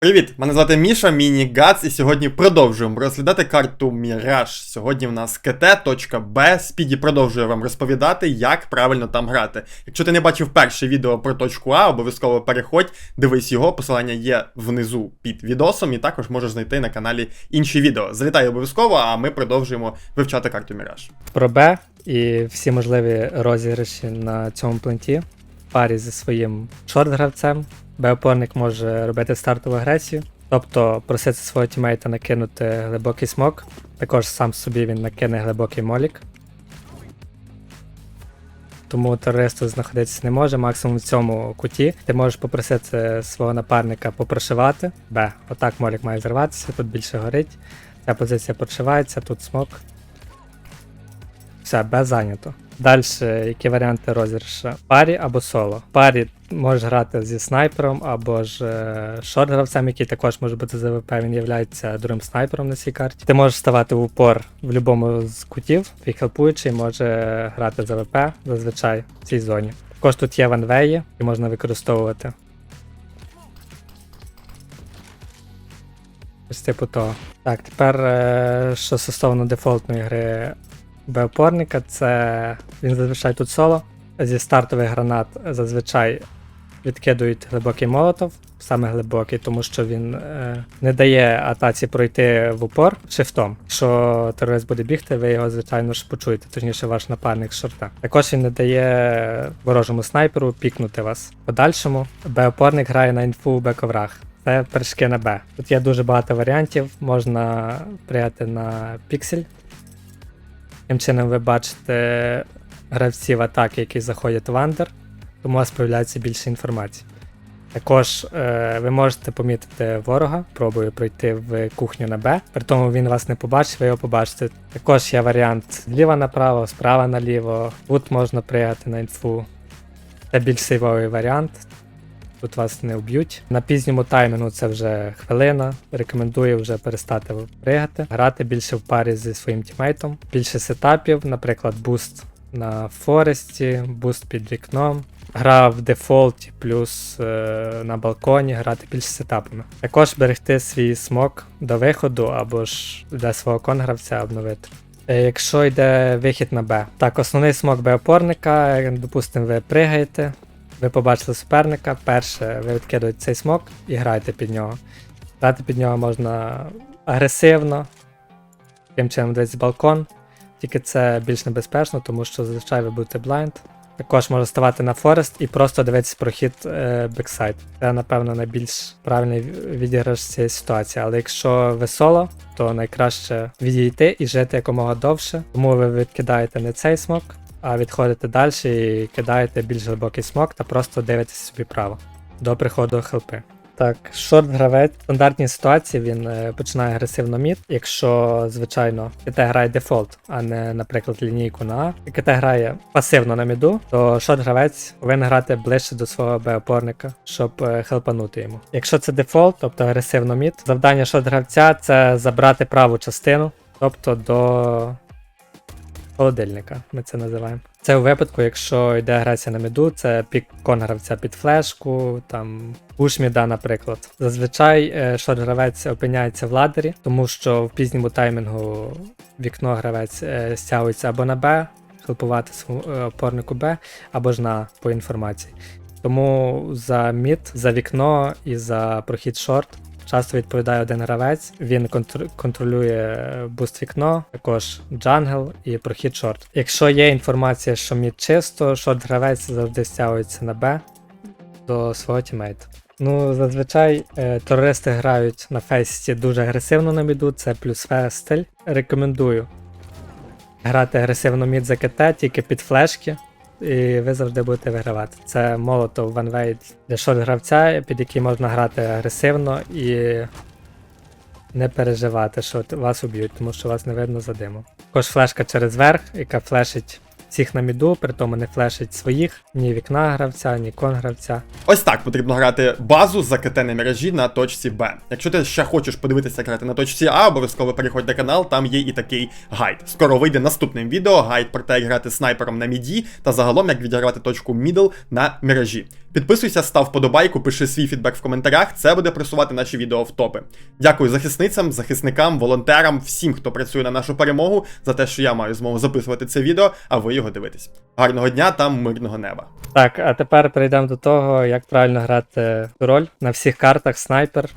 Привіт! Мене звати Міша, Міні Гац, і сьогодні продовжуємо розглядати карту Міраж. Сьогодні в нас КТ.Б. Спіді продовжує вам розповідати, як правильно там грати. Якщо ти не бачив перше відео про точку А, обов'язково переходь, дивись його, посилання є внизу під відосом, і також можеш знайти на каналі інші відео. Залітай обов'язково, а ми продовжуємо вивчати карту Міраж. про Б і всі можливі розіграші на цьому пленті парі зі своїм шорт-гравцем. Б-опорник може робити стартову агресію, тобто просити свого тімейта накинути глибокий смок. Також сам собі він накине глибокий молік. Тому терористу знаходитися не може, максимум в цьому куті. Ти можеш попросити свого напарника попрошивати. Б. Отак молік має зірватися, тут більше горить. Ця позиція прошивається, тут смок. Все, Б зайнято. Далі, які варіанти розіграшу? Парі або соло. Парі можеш грати зі снайпером або ж е, шорт-гравцем, який також може бути з ВП, він є другим снайпером на цій карті. Ти можеш ставати в упор в будь-якому з кутів, твій хелпуючий може грати за ВП зазвичай в цій зоні. Також тут є ванвеї, які можна використовувати. Ось типу того. Так, тепер е, що стосовно дефолтної гри Б-опорника, це він зазвичай тут соло. Зі стартових гранат зазвичай відкидують глибокий молотов, саме глибокий, тому що він е, не дає атаці пройти в упор шифтом. Якщо терорист буде бігти, ви його, звичайно ж, почуєте, точніше ваш напарник шорта. Також він не дає ворожому снайперу пікнути вас. Подальшому Б-опорник грає на інфу Б-коврах. Це першки на Б. Тут є дуже багато варіантів. Можна прияти на піксель. Таким чином ви бачите гравців атаки, які заходять в андер, тому у вас з'являється більше інформації. Також е, ви можете помітити ворога, пробую пройти в кухню на Б, при тому він вас не побачить, ви його побачите. Також є варіант зліва направо, справа наліво. Тут можна пригати на інфу. Це більш сейвовий варіант. Тут вас не вб'ють. На пізньому таймінгу це вже хвилина. Рекомендую вже перестати пригати, грати більше в парі зі своїм тімейтом. Більше сетапів, наприклад, буст на Форесті, буст під вікном. Гра в дефолті, плюс е, на балконі грати більше сетапами. Також берегти свій смок до виходу або ж для свого конгравця обновити. Е, Якщо йде вихід на Б. Так, основний смок Б-опорника, допустимо, ви пригаєте, ви побачили суперника, перше ви відкидуєте цей смок і граєте під нього. Грати під нього можна агресивно, таким чином десь балкон, тільки це більш небезпечно, тому що зазвичай ви будете блайнд. Також можна ставати на Форест і просто дивитися прохід е, бексайд. Це, напевно, найбільш правильний відіграш цієї ситуації. Але якщо ви соло, то найкраще відійти і жити якомога довше. Тому ви відкидаєте не цей смок, а відходите далі і кидаєте більш глибокий смок та просто дивитесь собі право до приходу хелпи. Так, шорт-гравець в стандартній ситуації він е, починає агресивно мід. Якщо, звичайно, КТ грає дефолт, а не, наприклад, лінійку на А, і КТ грає пасивно на міду, то шорт-гравець повинен грати ближче до свого Б-опорника, щоб е, хелпанути йому. Якщо це дефолт, тобто агресивно мід, завдання шорт-гравця це забрати праву частину, тобто до холодильника, ми це називаємо. Це у випадку, якщо йде агресія на міду, це пік кон гравця під флешку, там пуш міда, наприклад. Зазвичай е, шорт гравець опиняється в ладері, тому що в пізньому таймінгу вікно гравець е, стягується або на Б, хелпувати е, опорнику Б, або ж на по інформації. Тому за мід, за вікно і за прохід шорт часто відповідає один гравець. Він контр- контролює буст вікно, також джангл і прохід шорт. Якщо є інформація, що мід чисто, шорт гравець завжди стягується на Б до свого тімейта. Ну, зазвичай е, терористи грають на фейсі дуже агресивно на міду, це плюс фест стиль. Рекомендую грати агресивно мід за КТ, тільки під флешки, і ви завжди будете вигравати. Це молотов ванвейт для шорт-гравця, під який можна грати агресивно і не переживати, що вас уб'ють, тому що вас не видно за димом. Також флешка через верх, яка флешить всіх на міду, при тому не флешить своїх, ні вікна гравця, ні кон гравця. Ось так потрібно грати базу за КТ на міражі на точці Б. Якщо ти ще хочеш подивитися, грати на точці А, обов'язково переходь на канал, там є і такий гайд. Скоро вийде наступним відео, гайд про те, як грати снайпером на міді, та загалом як відігравати точку мідл на міражі. Підписуйся, став вподобайку, пиши свій фідбек в коментарях. Це буде просувати наші відео в топи. Дякую захисницям, захисникам, волонтерам, всім, хто працює на нашу перемогу, за те, що я маю змогу записувати це відео, а ви його дивитись. Гарного дня та мирного неба. Так, а тепер перейдемо до того, як правильно грати роль на всіх картах снайпер.